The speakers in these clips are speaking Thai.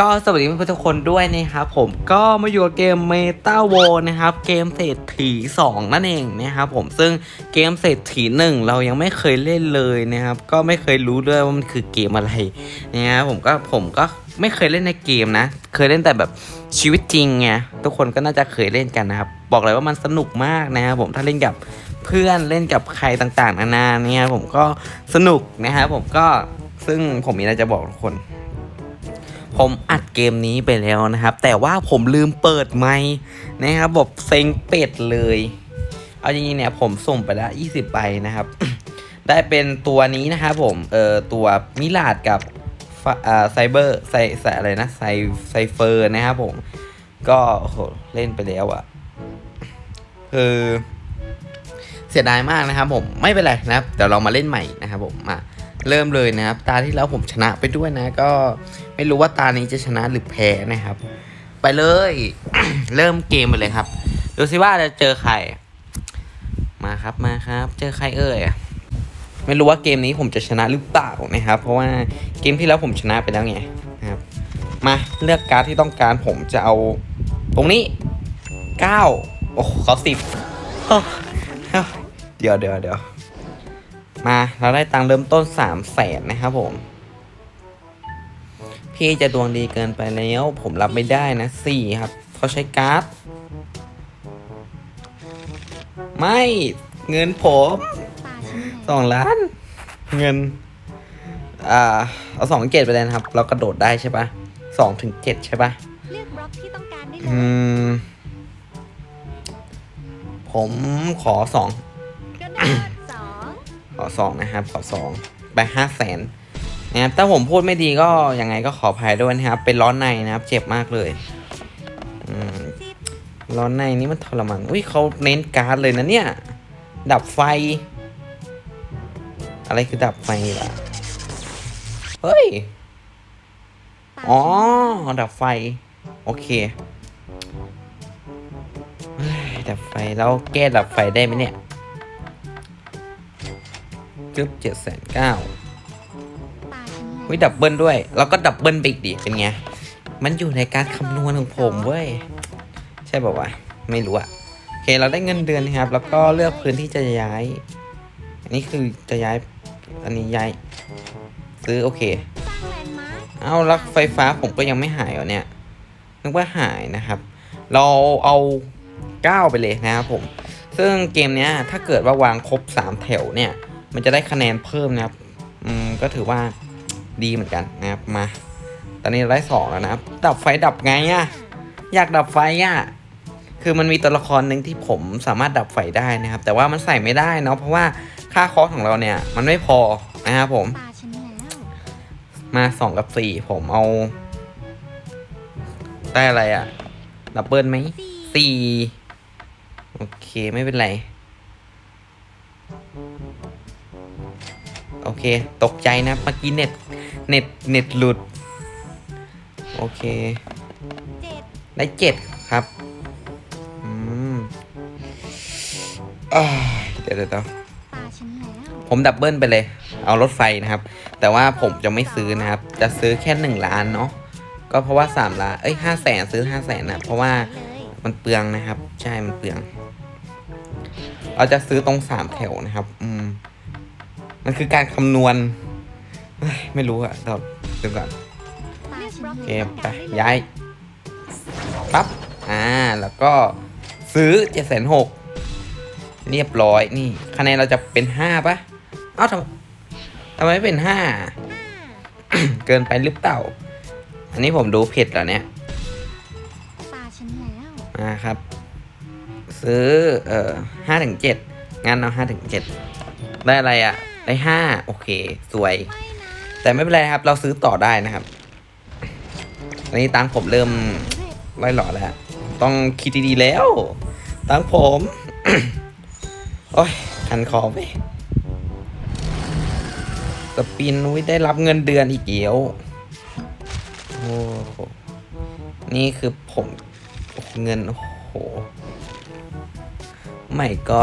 ก็สวัสดีเพื่อนๆทุกคนด้วยนะครับผมก็มาอยู่กับเกม Meta w o r นะครับเกมเศรษฐี2 นั่นเองนะครับผมซึ่งเกมเศรษฐีหนึ่งเรายังไม่เคยเล่นเลยนะครับก็ไม่เคยรู้ด้วยว่ามันคือเกมอะไรนะครับผมก็ผมก็ไม่เคยเล่นในเกมนะ เคยเล่นแต่แบบชีวิตจริงไงทุกคนก็น่าจะเคยเล่นกันนะครับบอกเลยว่ามันสนุกมากนะครับผมถ้าเล่นกับเพื่อนเล่นกับใครต่างๆนานาเนี่ยผมก็สนุกนะครับผมก็ซึ่งผมมีอะไรจะบอกทุกคน ผมอัดเกมนี้ไปแล้วนะครับ แต่ว่าผมลืมเปิดไมค์นะครับบอกเซ็งเป็ดเลย เอาจริงๆเนี่ยผมส่งไปแล้ว20ใบนะครับ ได้เป็นตัวนี้นะครับผม เอ่อตัวมิลาดกับไซเบอร์ไซไซอะไรนะไซไซเฟอร์นะครับผม ก็โหเล่นไปแล้วอะคือเสียดายมากนะครับผมไม่เป็นไรนะครับเดี๋ยวเรามาเล่นใหม่นะครับผมมาเริ่มเลยนะครับ ตาที่แล้วผมชนะไปด้วยนะก็ ไม่รู้ว่าตานี้จะชนะหรือแพ้นะครับ ไปเลย เริ่มเกมไปเลยครับ ดูสิว่าจะเจอใคร มาครับมาครับ เจอใครเอ่ยไม่รู้ว่าเกมนี้ผมจะชนะหรือเปล่านะครับ เพราะว่าเกมที่แล้วผมชนะไปแล้วไงนะครับ มาเลือกการ์ดที่ต้องการผมจะเอา ตรงนี้เก้าโอ้เขาสิบเดี๋ยวเดี๋ยวเดี๋ยวมาเราได้ตังเริ่มต้นสามแสนนะครับผม พี่จะดวงดีเกินไปแล้ว ผมรับไม่ได้นะสี่ครับเขาใช้การ์ด ไม่เงินผมสองล้าน เงิน อ่า เอาสองเจ็ดไปเลยนะครับ เรากระโดดได้ใช่ปะสองถึงเจ็ดใช่ปะเลือกบล็อกที่ต้องการได้เลอืยมผมขอสองกระโดดสองขอสองนะครับ ขอสองไปห้าแสน นะครับถ้าผมพูดไม่ดีก็ยังไงก็ขออภัยด้วยนะครับ เป็นร้อนในนะครับ เจ็บมากเลยร้อนในนี่มันทรมานอุ้ยเขาเน้นการ์ดเลยนะเนี่ย ดับไฟ อะไรคือดับไฟล่ะเฮ้ย อ๋อ ดับไฟ โอเค ดับไฟแล้วแก้ดับไฟได้ไหมเนี่ยกึบเจ็ดแสนเก้า วิดับเบิลด้วย แล้วก็ดับเบิลไปอีกดิเป็นไง มันอยู่ในการคำนวณของผมเว้ย ใช่ป่าวะ ไม่รู้อะโอเค เราได้เงินเดือนนะครับ แล้วก็เลือกพื้นที่จะย้าย อันนี้คือจะย้าย อันนี้ย้าย ซื้อโอเค เอาลักไฟฟ้าผมก็ยังไม่หายเหรอเนี่ย นึกว่าหายนะครับ เราเอา9ไปเลยนะครับผม ซึ่งเกมเนี้ยถ้าเกิดว่าวางครบ 3 แถวเนี่ย มันจะได้คะแนนเพิ่มนะครับ อืม ก็ถือว่า ดีเหมือนกันนะครับมา ตอนนี้เราได้สองแล้วนะครับ ดับไฟดับไงอะอยากดับไฟอะคือมันมีตัวละครหนึ่งที่ผมสามารถดับไฟได้นะครับ แต่ว่ามันใส่ไม่ได้เนาะเพราะว่าค่าคอสของเราเนี่ย มันไม่พอนะครับผมตาฉันแล้วมาสองกับสี่ผมเอา ได้อะไรอะ่ะดับเบิลไหมสี่สี่โอเคไม่เป็นไร โอเค ตกใจนะเมื่อกี้เน็ต เน็ตเน็ตหลุด โอเคเจ็ดได้เจ็ดครับอืมอ้าวเดี๋ยวเดี๋ยวเดี๋ยวตาฉันแล้วผมดับเบิลไปเลย เอารถไฟนะครับ แต่ว่าผมจะไม่ซื้อนะครับ จะซื้อแค่หนึ่งล้านเนาะก็เพราะว่าสามล้านเอ้ยห้าแสนซื้อห้าแสนนะเพราะว่าเลยมันเปลืองนะครับ ใช่มันเปลือง เราจะซื้อตรงสามแถวนะครับ อืม มันคือการคำนวณเฮ้ย ไม่รู้อะเดี๋ยวดูก่อนตาฉันโอเคแล้วไปย้ายปั๊บอ่าแล้วก็ซื้อเจ็ดแสนหกเรียบร้อยนี่คะแนนเราจะเป็นห้าปะเอ้าทำทำไมไม่เป็นห้าเกินไปหรือเปล่า อันนี้ผมดูผิดแล้วเนี่ยตาฉันแล้วมาครับ ซื้อเอ่อห้าถึงเจ็ดงั้นเอาห้าถึงเจ็ดได้อะไรอะ่ะ ได้ห้าโอเค สวย แต่ไม่เป็นไรครับ เราซื้อต่อได้นะครับอันนี้ตังผมเริ่มไล่หล่อแล้ว ต้องคิดดีๆแล้ว ตังผม โอ้ยคันคอไปสปินนุ้ยได้รับเงินเดือนอีกเดียวโอ้โหนี่คือผมเงิน โอ้โหไม่ก็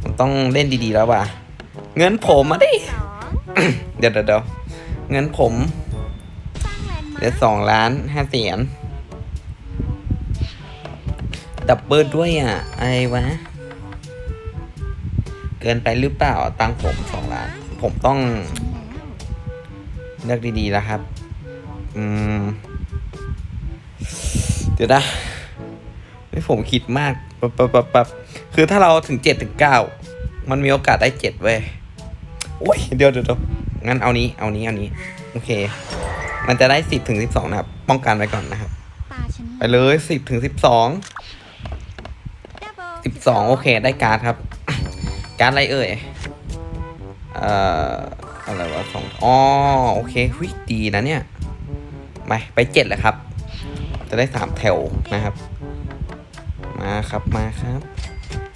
ผมต้องเล่นดีๆแล้วว่ะ เงินผมมาดิ เดี๋ยวเดี๋ยวเดี๋ยวเงินผมสร้างแลนด์มาร์คเหลือสองล้านห้าแสนดับเบิลด้วยอะอะไรวะ เกินไปหรือเปล่าตังค์ผมสองล้าน ผมต้องฉันแล้วเลือกดีๆแล้วครับ อืม เดี๋ยวนะไม่ผมคิดมากปับปับปับปับคือถ้าเราถึงเจ็ดถึงเก้า มันมีโอกาสได้เจ็ดเว้ย โอ้ยเดี๋ยวเดี๋ยวเดี๋ยวงั้นเอานี้เอานี้เอานี้ โอเค มันจะได้สิบถึงสิบสองนะครับ ป้องกันไว้ก่อนนะครับตาฉันไปเลยสิบถึงสิบสองดับเบิลสิบสองโอเคได้การ์ดครับ การ์ดอะไรเอ่ยเอ่ออะไรวะสองอ๋อโอเคหุยดีนะเนี่ยไปไปเจ็ดเลยครับ จะได้สามแถวนะครับ มาครับมาครับ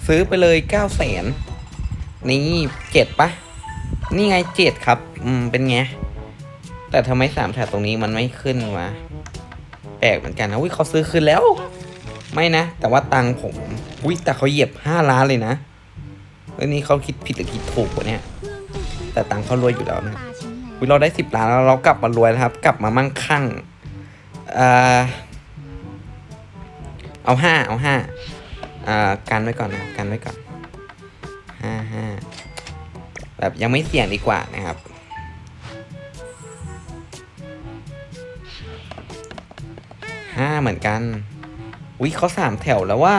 ซื้อไปเลยเก้าแสนนี่เจ็ดปะ นี่ไงเจ็ดครับ อืม เป็นไง แต่ทำไมสามแถวตรงนี้มันไม่ขึ้นวะ แปลกเหมือนกันนะอุ้ยเขาซื้อขึ้นแล้ว ไม่นะ แต่ว่าตังผม อุ้ยแต่เขาเหยียบห้าล้านเลยนะเอ้ยนี่เขาคิดผิดหรือคิดถูกวะเนี่ย แต่ตังเขารวยอยู่แล้วนะอุ๊ยเราได้สิบล้านแล้วเรากลับมารวยแล้วครับ กลับมามั่งคั่งเอ่อเอาห้าเอาห้าอ่ากันไว้ก่อนนะกันไว้ก่อน แบบยังไม่เสี่ยงดีกว่านะครับ ห้าเหมือนกัน อุ้ยเขาสามแถวแล้วว่า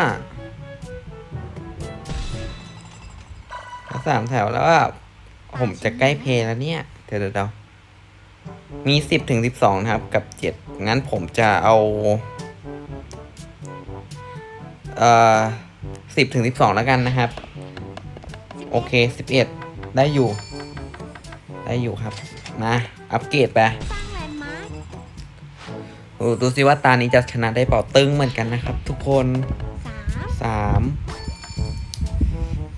เขาสามแถวแล้วว่า ผมจะใกล้เพลย์แล้วเนี่ยเดี๋ยวเดี๋ยวเดี๋ยวมีสิบถึงสิบสองนะครับ กับเจ็ดงั้นผมจะเอาเอ่อสิบถึงสิบสองแล้วกันนะครับ โอเคสิบเอ็ด ได้อยู่ ได้อยู่ครับ มาอัปเกรดไปสร้างแลนด์มาร์คดูดูสิว่าตานี้จะชนะได้เปล่าตึงเหมือนกันนะครับ ทุกคนสามสาม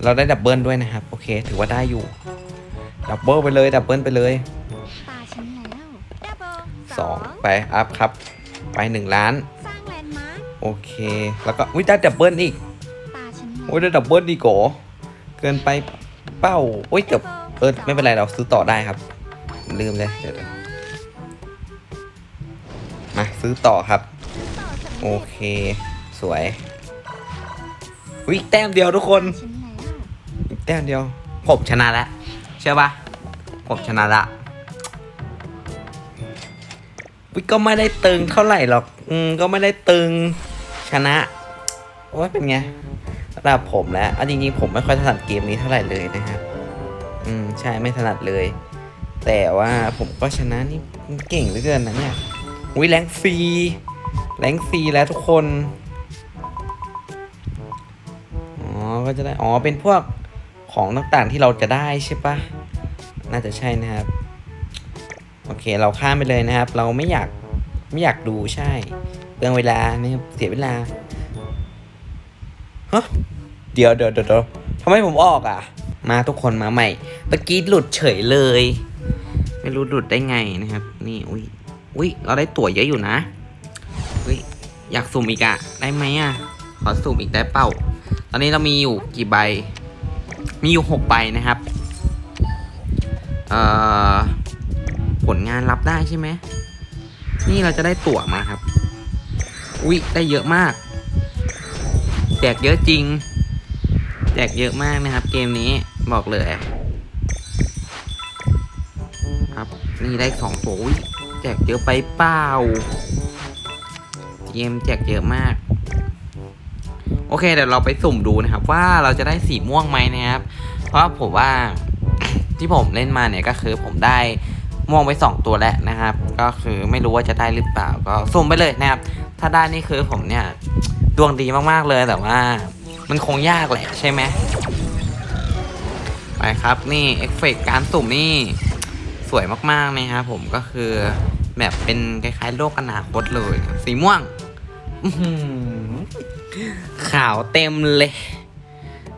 เราได้ดับเบิลด้วยนะครับ โอเค ถือว่าได้อยู่ ดับเบิลไปเลย ดับเบิลไปเลยตาฉันแล้วดับเบิลสองไป อัพครับ ไปหนึ่งล้านสร้างแลนด์มาร์คโอเค แล้วก็อุ้ยได้ดับเบิลอีกตาฉันแล้วโอ้ยได้ดับเบิลดีโกเกินไป เป้าโอ้ยเกือบเออไม่เป็นไรเราซื้อต่อได้ครับ ลืมเลยเดี๋ยวมาซื้อต่อครับ โอเค สวยอุ้ยแต้มเดียวทุกคนแล้วอีกแต้มเดียว ผมชนะแล้วเชื่อปะผมชนะละวิก็ไม่ได้ตึงเท่าไหร่หรอก อืมก็ไม่ได้ตึงชนะโอ้ยเป็นไง ระดับผมแล้วเอาจริงๆผมไม่ค่อยถนัดเกมนี้เท่าไหร่เลยนะครับ อืมใช่ไม่ถนัดเลย แต่ว่าผมก็ชนะนี่เก่งเหลือเกินนะเนี่ยวิแรงฟรีแรงฟรีแล้วทุกคน อ๋อ ก็จะได้ อ๋อ เป็นพวกของต่างๆที่เราจะได้ใช่ปะน่าจะใช่นะครับ โอเค เราข้ามไปเลยนะครับ เราไม่อยากไม่อยากดูใช่ เปลืองเวลานะครับเสียเวลา ฮะเดี๋ยวเดี๋ยวเดี๋ยวทำไมผมออกอะ มาทุกคนมาใหม่ตะกี้หลุดเฉยเลย ไม่รู้หลุดได้ไงนะครับ นี่อุ้ยอุ้ยเราได้ตั๋วเยอะอยู่นะอุ้ยอยากสุ่มอีกอะได้ไหมอะขอสุ่มอีกได้เป้า ตอนนี้เรามีอยู่กี่ใบ มีอยู่หกใบนะครับเอ่อผลงานรับได้ใช่ไหมนี่เราจะได้ตั๋วมาครับ อุ๊ยได้เยอะมาก แจกเยอะจริง แจกเยอะมากนะครับ เกมนี้บอกเลย ครับนี่ได้สองตัวอุ๊แจกเยอะไปเปล่าเกมแจกเยอะมาก โอเคเดี๋ยวเราไปสุ่มดูนะครับ ว่าเราจะได้สีม่วงไหมนะครับ เพราะผมว่าที่ผมเล่นมาเนี่ยก็คือผมได้ม่วงไปสองตัวแล้วนะครับ ก็คือไม่รู้ว่าจะได้หรือเปล่าก็สุ่มไปเลยนะครับ ถ้าได้นี่คือผมเนี่ย ดวงดีมากๆเลยแต่ว่า มันคงยากแหละใช่ไหมไปครับนี่เอฟเฟกต์การสุ่มนี่สวยมากๆนะครับผมก็คือแบบเป็นคล้ายๆ โลกอนาคตเลยสีม่วงขาวเต็มเลย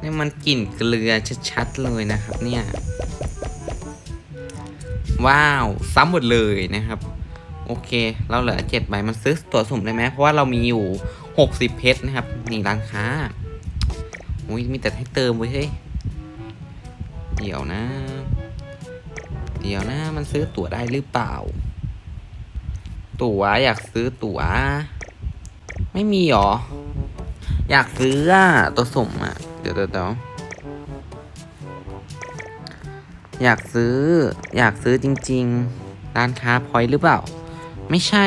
นี่มันกลิ่นเกลือชัดๆเลยนะครับ เนี่ย ว้าวซ้ำหมดเลยนะครับ โอเค เราเหลือเจ็ดใบมันซื้อตัวสุ่มได้ไหมเพราะว่าเรามีอยู่ หกสิบเพชรนะครับ นี่ร้านค้าอุ้ยมีแต่ให้เติมไว้ยเฮ้ยเดี๋ยวนะ เดี๋ยวนะ มันซื้อตั๋วได้หรือเปล่า ตั๋วอยากซื้อตั๋ว ไม่มีหรอ อยากซื้ออะตัวสมอะเดี๋ยวเดี๋ยวอยากซื้อ อยากซื้อจริง ๆ ร้านค้าพอยต์หรือเปล่า ไม่ใช่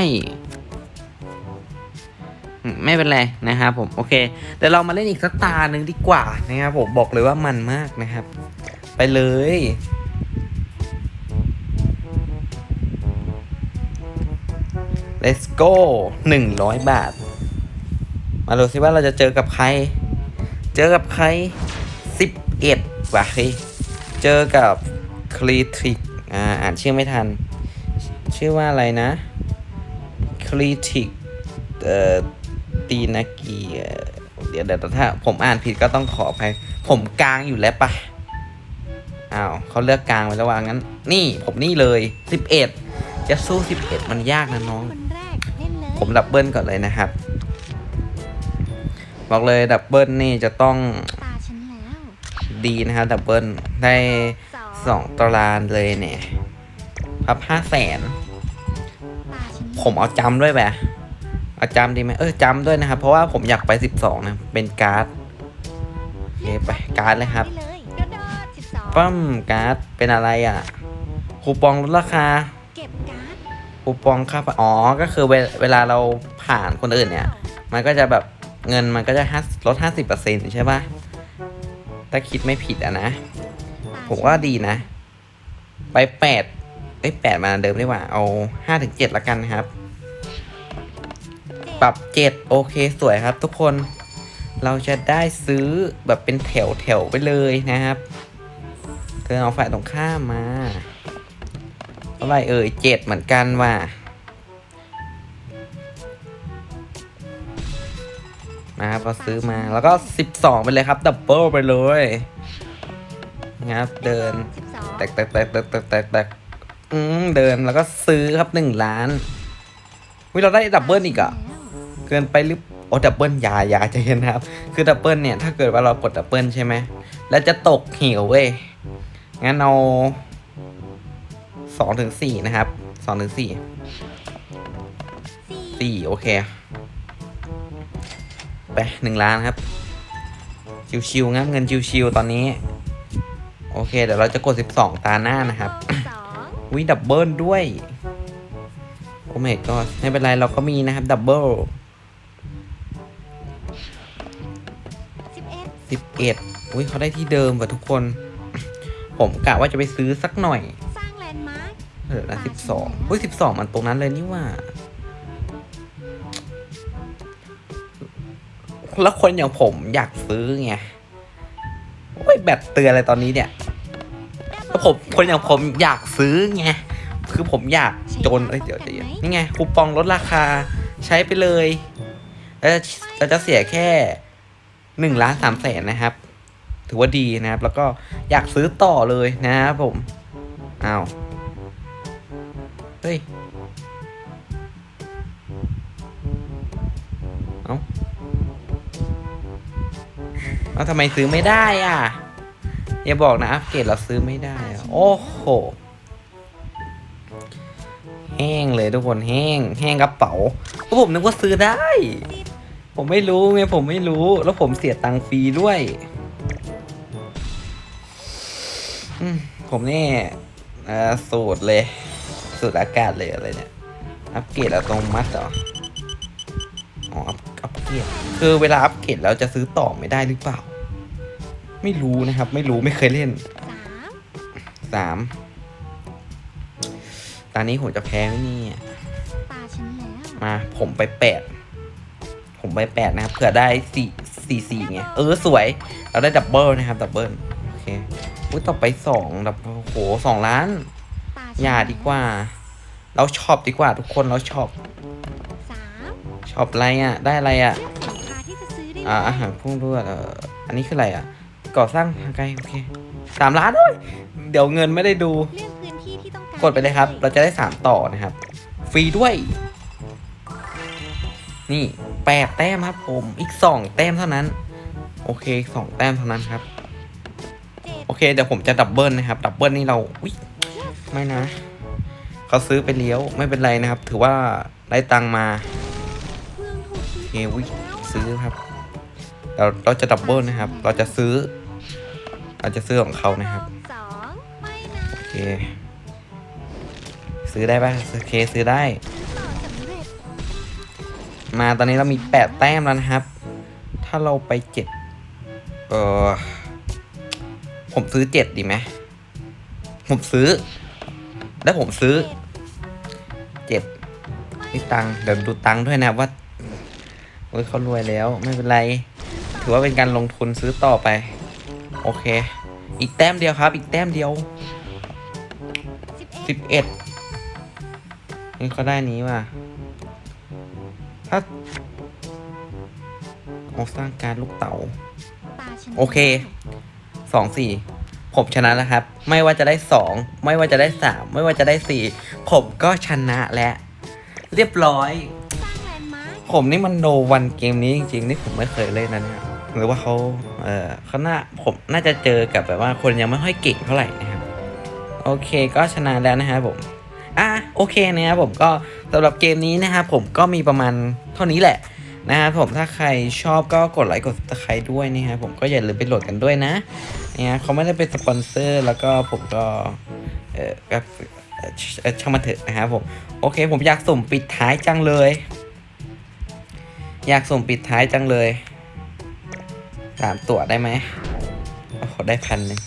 ไม่เป็นไรนะครับผมโอเคเดี๋ยวเรามาเล่นอีกสักตาหนึ่งดีกว่านะครับผมบอกเลยว่ามันมากนะครับ ไปเลย let's go 100บาท มาดูซิว่าเราจะเจอกับใคร เจอกับใคร11ว่ะเฮ้ยเจอกับคลีทริกอ่าอ่านชื่อไม่ทัน ชื่อว่าอะไรนะคลีทริกเอ่อ ตีนากีเอ่อเดี๋ยวเดี๋ยวถ้าผมอ่านผิดก็ต้องขออภัยผมกลางอยู่แล้วปะอ้าวเขาเลือกกลางไปแล้วว่างั้น นี่ผมนี่เลย11จะสู้11มันยากนะน้องคนแรกเล่นเลยผมดับเบิลก่อนเลยนะครับ บอกเลยดับเบิลนี่จะต้องตาฉันแล้วดีนะครับดับเบิลได้สองสองตารางเลยเนี่ยพับห้าแสนตาฉันผมเอาจำด้วยแบบ เอาจำดีไหมเออจำด้วยนะครับ เพราะว่าผมอยากไปสิบสองนะ เป็นการ์ดโอเคไปการ์ดเลยครับไปเลยกระโดดสิบสองปั้มการ์ดเป็นอะไรอะ คูปองลดราคาเก็บการ์ดคูปองค่าอ๋อ ก็คือเวเวลาเราผ่านคนอื่นเนี่ย มันก็จะแบบเงินมันก็จะห้าลดห้าสิบเปอร์เซ็นต์ใช่ปะถ้าคิดไม่ผิดอะนะตผมว่าดีนะ ไปแปดเอ้ยแปดมาเดิมดีกว่า เอาห้าถึงเจ็ดละกันนะครับ ปรับเจ็ดโอเคสวยครับทุกคนเราจะได้ซื้อแบบเป็นแถวแถวๆไปเลยนะครับเธอเอาฝ่ายตรงข้ามมาเท่าไหรเอ่ยเจ็ดเหมือนกันว่ะนะครับเราซื้อมาแล้วก็สิบสองไปเลยครับดับเบิลไปเลยนะครับเดินสิบสองแตกแตกแตกแตกแตกแตกแตกอืมเดินแล้วก็ซื้อครับหนึ่งล้านวิเราได้ดับเบิลอีกอะแล้ว เกินไปหรือโอ้ดับเบิลยายาใจเย็นนะครับ คือดับเบิลเนี่ยถ้าเกิดว่าเรากดดับเบิลใช่ไหมแล้วจะตกเหวเว้ยงั้นเอาสองถึงสี่นะครับสองถึงสี่สี่โอเค ไปหนึ่งล้านครับ ชิวๆงั้นเงินชิวๆตอนนี้ โอเค เดี๋ยวเราจะกดสิบสองตาหน้านะครับวิดับเบิลด้วย โอ้ไม่ก็ไม่เป็นไรเราก็มีนะครับดับเบิล 11อุ้ยเขาได้ที่เดิมว่ะทุกคน ผมกะว่าจะไปซื้อสักหน่อยเหลือละสิบสองอุ้ยสิบสองมันตรงนั้นเลยนี่ว่า แล้วคนอย่างผมอยากซื้อไงโอ้ยแบบเตือนอะไรตอนนี้เนี่ยแล้วผมคนอย่างผมอยากซื้อไง คือผมอยากจนเอ้ยเดี๋ยวนี่ไงคูปองลดราคา ใช้ไปเลย แล้วจะเสียแค่ หนึ่งล้านสามแสนนะครับ ถือว่าดีนะครับ แล้วก็อยากซื้อต่อเลยนะครับผมอ้าวเฮ้ยเอ้าเอาทำไมซื้อไม่ได้อะ อย่าบอกนะอัปเกรดเราซื้อไม่ได้อะโอ้โห แห้งเลยทุกคนแห้ง แห้งกระเป๋าเพราะผมนึกว่าซื้อได้ ผมไม่รู้ไงผมไม่รู้ แล้วผมเสียตังค์ฟรีด้วยอืมผมนี่เอ่อสูตรเลย สูตรอากาศเลยอะไรเนี่ย อัปเกรดอัตโนมัติเหรออ๋ออัพอัปเกรดคือเวลาอัปเกรดแล้วจะซื้อต่อไม่ได้หรือเปล่า ไม่รู้นะครับ ไม่รู้ไม่เคยเล่นสามสามตอนนี้ผมจะแพ้ไหมเนี่ยตาฉันแล้วมาผมไปแปด ผมไปแปดนะครับเผื่อได้สี่สี่สี่ไงเออสวย เราได้ดับเบิลนะครับดับเบิลโอเคอุ้ยต่อไปสองดับโอ้โหสองล้านตาฉันอย่าดีกว่า เราช็อปดีกว่าทุกคนเราช็อปสามช็อปอะไรอะ ได้อะไรอะเลือกสินค้าที่จะซื้อได้อ่าเลยอาหารพุ่งรวดเอ่ออันนี้คืออะไรอะ ก่อสร้างทางไกลโอเคสามล้านด้วยเดี๋ยวเงินไม่ได้ดูเลือกพื้นที่ที่ต้องการกดไปเลยครับ เราจะได้สามต่อนะครับ ฟรีด้วย นี่ แปดแต้มครับผมอีกสองแต้มเท่านั้น โอเคสองแต้มเท่านั้นครับ โอเคเดี๋ยวผมจะดับเบิลนะครับ ดับเบิลนี่เราอุ้ยไม่นะเขาซื้อไปเลี้ยวไม่เป็นไรนะครับ ถือว่าได้ตังมาเมืองถูกโอซื้อเควิแล้วซื้อครับเราเราจะดับเบิลนะครับ เราจะซื้อ เราจะซื้อของเขานะครับโอเค ซื้อได้ป่ะโอเคซื้อได้ มาตอนนี้เรามีแปดแต้มแล้วนะครับ ถ้าเราไปเจ็ดเออผมซื้อเจ็ดดีไหมผมซื้อ แล้วผมซื้อเจ็ดนี่ตังค์เดี๋ยวดูตังค์ด้วยนะว่าเฮ้ยเขารวยแล้วไม่เป็นไร ถือว่าเป็นการลงทุนซื้อต่อไป โอเค อีกแต้มเดียวครับ อีกแต้มเดียวสิบเอ็ดสิบเอ็ดนี่เขาได้นี้ว่ะ เอาสร้างการลูกเต๋าตาฉันโอเคสองสี่ผมชนะแล้วครับ ไม่ว่าจะได้สองไม่ว่าจะได้สามไม่ว่าจะได้สี่ผมก็ชนะแล้วเรียบร้อยสร้างแลนด์มาร์คผมนี่มันโนวันเกมนี้จริงๆนี่ผมไม่เคยเล่นนะเนี่ยหรือว่าเขาเออเขาน่าผมน่าจะเจอกับแบบว่าคนยังไม่ค่อยเก่งเท่าไหร่นะครับ โอเคก็ชนะแล้วนะครับผมอะโอเคนะครับผมก็สำหรับเกมนี้นะครับผมก็มีประมาณเท่านี้แหละ นะครับผมถ้าใครชอบก็กดไลค์กด subscribe ด้วยนะครับผมก็อย่าลืมไปโหลดกันด้วยนะเนี่ยเขาไม่ได้เป็นสปอนเซอร์ แล้วก็ผมก็เออก็เออเออช่างมันเถอะนะครับผมโอเค ผมอยากสุ่มปิดท้ายจังเลย อยากสุ่มปิดท้ายจังเลยสามตัวได้ไหมโอ้โหได้พันหนึ่ง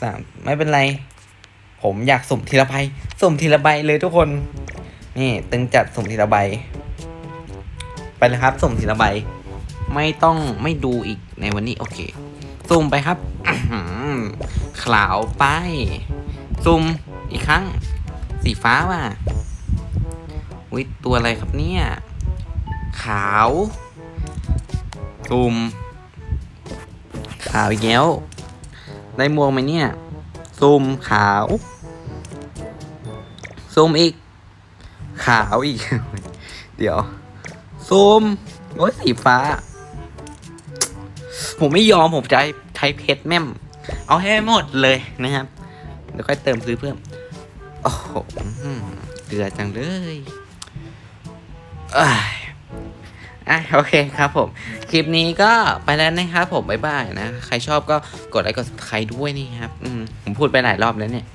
สามไม่เป็นไร ผมอยากสุ่มทีละใบสุ่มทีละใบเลยทุกคน นี่ตึงจัดสุ่มทีละใบ ไปเลยครับสุ่มทีละใบ ไม่ต้องไม่ดูอีกในวันนี้โอเคสุ่มไปครับขาวไปสุ่มอีกครั้ง สีฟ้าว่ะวิตัวอะไรครับเนี่ย ขาวสุ่มขาวอีกแล้วได้ม่วงไหมเนี่ยซูมขาวซูมอีก ขาวอีก เดี๋ยว ซูมโอ้ยสีฟ้า ผมไม่ยอมผมจะใช้เพชรแม่ม เอาให้หมดเลยนะครับ เดี๋ยวค่อยเติมซื้อเพิ่ม โอ้โหอื้อหือเดือดจังเลยเอ้ยอะโอเคครับผม คลิปนี้ก็ไปแล้วนะครับผมบ๊ายบายนะ ใครชอบก็กดไลค์กด subscribe ด้วยนี่ครับ อืมผมพูดไปหลายรอบแล้วเนี่ย